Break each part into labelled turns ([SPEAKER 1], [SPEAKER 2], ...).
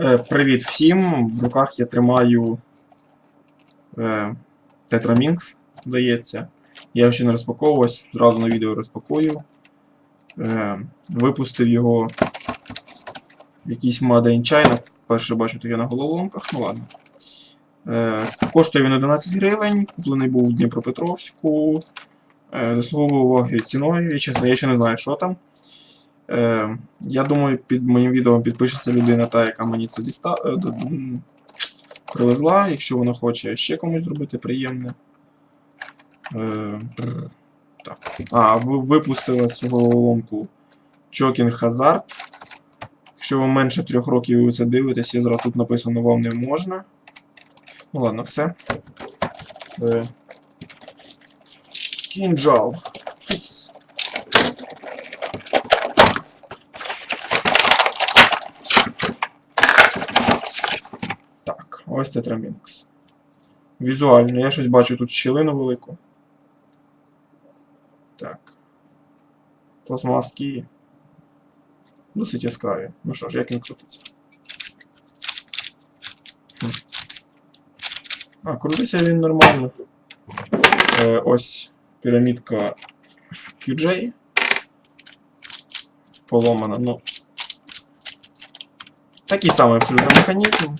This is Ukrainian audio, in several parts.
[SPEAKER 1] Е, Привіт всім! В руках я тримаю е, Tetraminx, здається. Я його ще не розпаковував, зразу на відео розпакую. Е, випустив його якийсь Made in China. Перше бачу таке на головоломках, ну ладно. Е, коштує він 11 гривень, куплений був в Дніпропетровську. Е, заслуговував ціною, я чесно, я ще не знаю, що там. Е, я думаю, під моїм відео підпишеться людина, та, яка мені це діста... е, привезла, якщо вона хоче ще комусь зробити приємне. Е, так. А, ви випустила цю головоломку Choking Hazard. Якщо вам менше трьох років і ви це дивитесь, я зараз тут написано вам не можна. Ну ладно, все. Е, Кінджал. Туц. Так, ось це Трамінкс. Візуально, я щось бачу тут щілину велику. Так. Пластмаски. Досить яскраві. Ну що ж, як він крутиться? А, крутиться він нормально. Е, ось пірамідка QJ. Поломана, ну. Такий самий абсолютно механізм.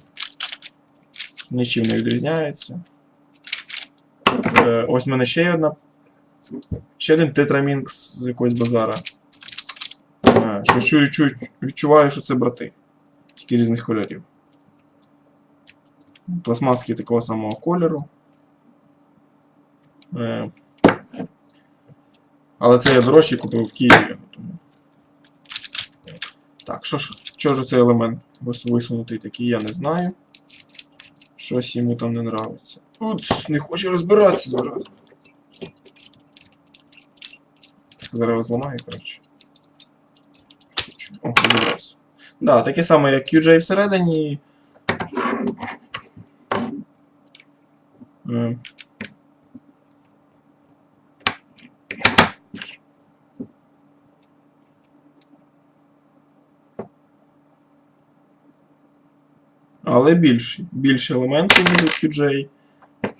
[SPEAKER 1] Нічим не відрізняється. Е, ось в мене ще одна. Ще один тетрамінкс з якогось базара. Е, що відчуваю, що це брати. Тільки різних кольорів. Пластмаски такого самого кольору. Е, але це я дорожче купив в Києві. Так, що ж, що ж цей елемент висунутий такий, я не знаю. Щось йому там не нравиться. От, не хоче розбиратися зараз. Зараз зламаю, коротше. О, розібрався. Да, таке саме, як QJ всередині. Але більший. Більше елементів, ніж QJ.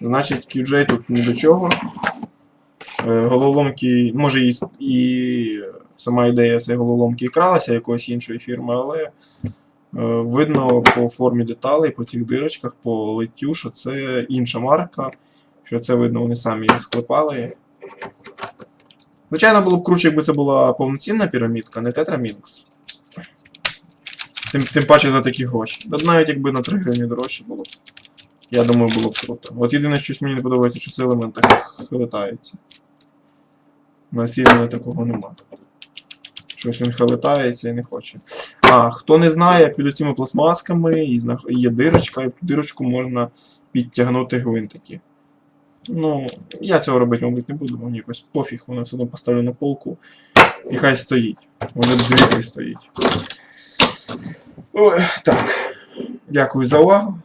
[SPEAKER 1] Значить, QJ тут ні до чого. Е, Головоломки, може і, і сама ідея цієї головоломки і кралася якоїсь іншої фірми, але е, видно по формі деталей, по цих дирочках, по литтю, що це інша марка, що це видно, вони самі її склепали. Звичайно, було б круче, якби це була повноцінна пірамідка, не Tetramінкс. Тим, тим паче за такі гроші. Навіть якби на 3 гривні дорожче було б. Я думаю, було б круто. От єдине, щось мені не подобається, що цей елемент так хилитається. На фільмі такого нема. Щось він хилитається і не хоче. А, хто не знає, під цими пластмасками є дирочка, і дирочку можна підтягнути гвинтики. Ну, я цього робити, мабуть, не буду, мені якось пофіг, воно все одно поставлю на полку. І хай стоїть. Вони дві стоїть. Ой, так. Дякую за увагу.